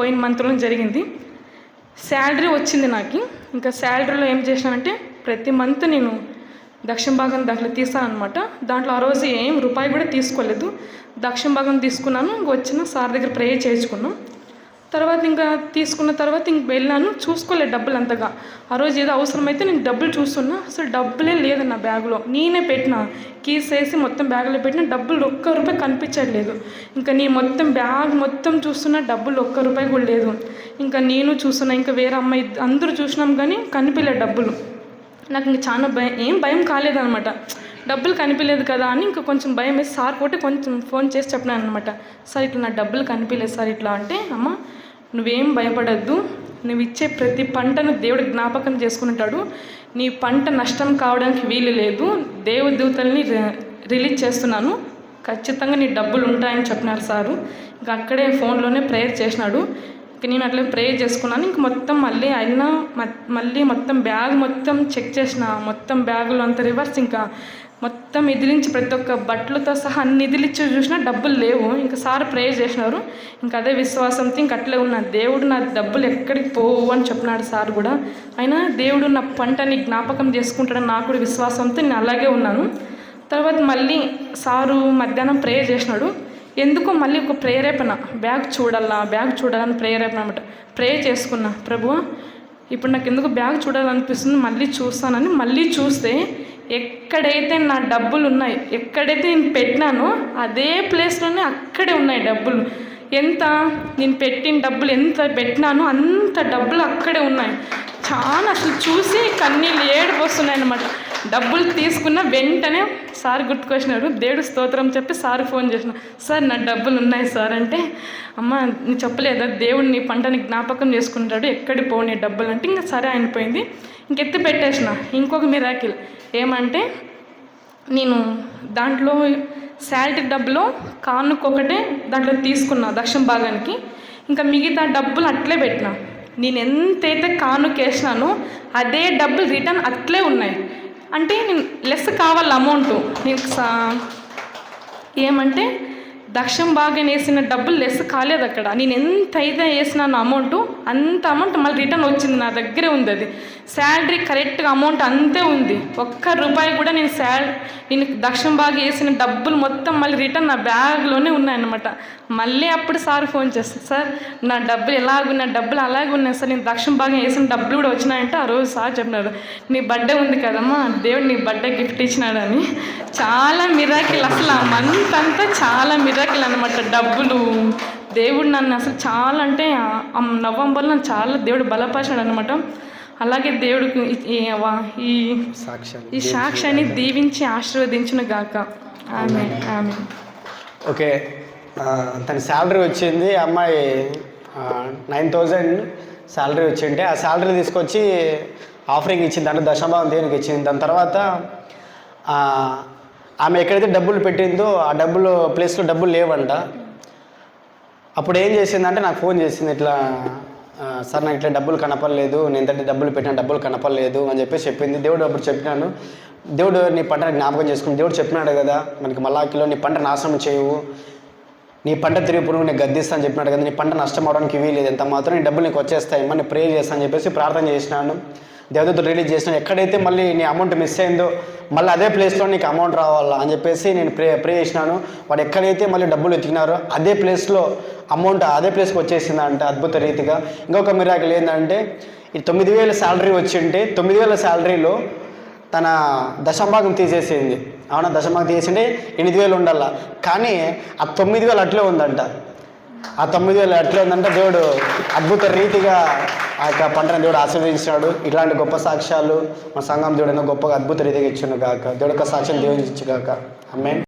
పోయిన మంత్లో జరిగింది. శాలరీ వచ్చింది నాకు. ఇంకా శాలరీలో ఏం చేసినానంటే ప్రతి మంత్ నేను దక్షిణ భాగం దాంట్లో తీసాను అనమాట దాంట్లో ఆ రోజు ఏం రూపాయి కూడా తీసుకోలేదు. దక్షిణ భాగం తీసుకున్నాను. ఇంక వచ్చిన సార్ దగ్గర ప్రే చేయించుకున్నాం. తర్వాత ఇంకా తీసుకున్న తర్వాత ఇంక వెళ్ళాను. చూసుకోలేదు డబ్బులు అంతగా. ఆ రోజు ఏదో అవసరమైతే నేను డబ్బులు చూస్తున్నా. అసలు డబ్బులే లేదు నా బ్యాగులో. నేనే పెట్టిన. కీస్ వేసి మొత్తం బ్యాగులో పెట్టిన. డబ్బులు ఒక్క రూపాయి కనిపించట్లేదు ఇంకా నీ మొత్తం బ్యాగ్ మొత్తం చూస్తున్నా. డబ్బులు ఒక్క రూపాయి కూడా లేదు. ఇంకా నేను చూస్తున్నా. ఇంకా వేరే అమ్మాయి అందరూ చూసినాం కానీ కనిపించలేదు డబ్బులు. నాకు ఇంకా చాలా భయం. ఏం భయం కాలేదనమాట డబ్బులు కనిపించలేదు కదా అని ఇంకా కొంచెం భయం వేసి సార్ కొట్టి కొంచెం ఫోన్ చేసి చెప్పినాను అనమాట సార్ ఇట్లా నా డబ్బులు కనిపించలేదు సార్ ఇట్లా అంటే అమ్మ నువ్వేం భయపడద్దు. నువ్వు ఇచ్చే ప్రతి పంటను దేవుడు జ్ఞాపకం చేసుకుంటాడు. నీ పంట నష్టం కావడానికి వీలు లేదు. దేవదూతల్ని రి- రిలీజ్ చేస్తున్నాను. ఖచ్చితంగా నీ డబ్బులు ఉంటాయని చెప్పినారు సారు. ఇంకా అక్కడే ఫోన్లోనే ప్రేయర్ చేసినాడు. నేను అట్లా ప్రేయర్ చేసుకున్నాను. ఇంక మొత్తం మళ్ళీ అయినా మ- మళ్ళీ మొత్తం బ్యాగ్ మొత్తం చెక్ చేసిన. మొత్తం బ్యాగులు అంత రివర్స్ ఇంకా మొత్తం ఇదిలించి ప్రతి ఒక్క బట్టలతో సహా అన్ని ఇదిలిచ్చి చూసినా డబ్బులు లేవు. ఇంకా సార్ ప్రేయర్ చేసినారు. ఇంకా అదే విశ్వాసంతో ఇంక అట్లే ఉన్నా. దేవుడు నా డబ్బులు ఎక్కడికి పోవు అని చెప్పినాడు సార్ కూడా. అయినా దేవుడు నా పంటని జ్ఞాపకం చేసుకుంటాడని నాకు కూడా విశ్వాసంతో నేను అలాగే ఉన్నాను. తర్వాత మళ్ళీ సారు మధ్యాహ్నం ప్రేయర్ చేసినాడు. ఎందుకో మళ్ళీ ఒక ప్రేరేపణ? బ్యాగ్ చూడాలా? బ్యాగ్ చూడాలని ప్రేరేపణ అనమాట ప్రే చేసుకున్నా. ప్రభు ఇప్పుడు నాకు ఎందుకు బ్యాగ్ చూడాలనిపిస్తుంది? మళ్ళీ చూస్తానని మళ్ళీ చూస్తే ఎక్కడైతే నా డబ్బులు ఉన్నాయి ఎక్కడైతే నేను పెట్టినానో అదే ప్లేస్లోనే అక్కడే ఉన్నాయి డబ్బులు. ఎంత? నేను పెట్టిన డబ్బులు ఎంత పెట్టినానో అంత డబ్బులు అక్కడే ఉన్నాయి. చాలా అసలు చూసి కన్నీళ్ళు ఏడిపోస్తున్నాయి అన్నమాట. డబ్బులు తీసుకున్న వెంటనే సార్ గుర్తుకొచ్చినారు. దేవుడు స్తోత్రం చెప్పి సార్ ఫోన్ చేసిన. సార్ నా డబ్బులు ఉన్నాయి సార్ అంటే అమ్మ నేను చెప్పలేదా? దేవుడు నీ పంటని జ్ఞాపకం చేసుకుంటాడు. ఎక్కడి పోనీ డబ్బులు అంటే ఇంకా సరే అయిపోయింది. ఇంకెత్తి పెట్టేసిన. ఇంకొక మిరాకిల్ ఏమంటే నేను దాంట్లో శాలరీ డబ్బులో కానుకొకటే దాంట్లో తీసుకున్నా దక్షిణ భాగానికి. ఇంకా మిగతా డబ్బులు అట్లే పెట్టినా. నేను ఎంతైతే కానుకేసినానో అదే డబ్బులు రిటర్న్ అట్లే ఉన్నాయి. అంటే నేను లెస్ కావాలి అమౌంట్ నేను సా- ఏమంటే దక్షం బాగా వేసిన డబ్బులు లెస్ కాలేదు అక్కడ. నేను ఎంత అయితే వేసినాను అమౌంట్ అంత అమౌంట్ మళ్ళీ రిటర్న్ వచ్చింది నా దగ్గరే ఉంది అది. శాలరీ కరెక్ట్గా అమౌంట్ అంతే ఉంది. ఒక్క రూపాయి కూడా నేను శాల నేను దక్షం బాగా వేసిన డబ్బులు మొత్తం మళ్ళీ రిటర్న్ నా బ్యాగ్లోనే ఉన్నాయన్నమాట. మళ్ళీ అప్పుడు సార్ ఫోన్ చేస్తాను సార్ నా డబ్బులు ఎలాగున్నా డబ్బులు అలాగే ఉన్నాయి సార్. నేను దక్షిణ భాగం వేసిన డబ్బులు కూడా వచ్చినాయంటే ఆ రోజు సార్ చెప్పినారు నీ బర్త్డే ఉంది కదమ్మా దేవుడు నీ బర్త్డే గిఫ్ట్ ఇచ్చినాడని. చాలా మిరాకిల్ అసలు ఆ మంత్ అంతా చాలా మిరాకిల్ అనమాట డబ్బులు. దేవుడు నన్ను అసలు చాలా అంటే నవంబర్లో నన్ను చాలా దేవుడు బలపరిచాడు అనమాట అలాగే దేవుడికి ఈ- ఈ సాక్ష్యాన్ని దీవించి ఆశీర్వదించును గాక. ఆమె ఆమె ఓకే. తన శాలరీ వచ్చింది. అమ్మాయి నైన్ థౌజండ్ శాలరీ వచ్చింటే ఆ శాలరీ తీసుకొచ్చి ఆఫరింగ్ ఇచ్చింది. దాంట్లో దశభాగం దేనికి ఇచ్చింది? దాని తర్వాత ఆమె ఎక్కడైతే డబ్బులు పెట్టిందో ఆ డబ్బులు ప్లేస్లో డబ్బులు లేవంట. అప్పుడు ఏం చేసిందంటే నాకు ఫోన్ చేసింది ఇట్లా సార్ నాకు ఇట్లా డబ్బులు కనపడలేదు నేను ఇంత డబ్బులు పెట్టిన డబ్బులు కనపడలేదు అని చెప్పేసి చెప్పింది. దేవుడు అప్పుడు చెప్పినాను దేవుడు నీ పంట జ్ఞాపకం చేసుకుని దేవుడు చెప్పినాడు కదా మనకి మలాకిలో నీ పంట నాశనం చేయవు. నీ పంట తిరిగి పురుగు గద్దిస్తా అని చెప్పినాడు కదా నీ పంట నష్టం అవడానికి వీలేదు ఎంత మాత్రం నీ డబ్బులు నీకు వచ్చేస్తాయి. మళ్ళీ ప్రే చేస్తాను అని చెప్పేసి ప్రార్థన చేసినాను దేవదత్తుడు రిలీజ్ చేసినాను ఎక్కడైతే మళ్ళీ నీ అమౌంట్ మిస్ అయిందో మళ్ళీ అదే ప్లేస్లో నీకు అమౌంట్ రావాలా అని చెప్పేసి నేను ప్రే ప్రే చేసినాను. వాడు ఎక్కడైతే మళ్ళీ డబ్బులు ఎతికినారో అదే ప్లేస్లో అమౌంట్ అదే ప్లేస్కి వచ్చేసిందంట అద్భుత రీతిగా. ఇంకొక మిరాకిల్ ఏంటంటే ఈ తొమ్మిది వేల శాలరీ వచ్చింటే తొమ్మిది వేల శాలరీలో తన దశభాగం తీసేసింది. అవునా? దశభాగం తీసేసింటే ఎనిమిది వేలు ఉండాల? కానీ ఆ తొమ్మిది వేలు అట్లే ఉందంట. ఆ తొమ్మిది వేలు అట్లే ఉందంట దేవుడు అద్భుత రీతిగా ఆ యొక్క పంటను దేవుడు ఆశీర్వదించినాడు. ఇట్లాంటి గొప్ప సాక్ష్యాలు మన సంఘం దేవుడు ఎన్నో గొప్పగా అద్భుత రీతిగా ఇచ్చిండు కాక దేవుడు యొక్క సాక్ష్యం దేవుని ఇచ్చు కాక అమ్మే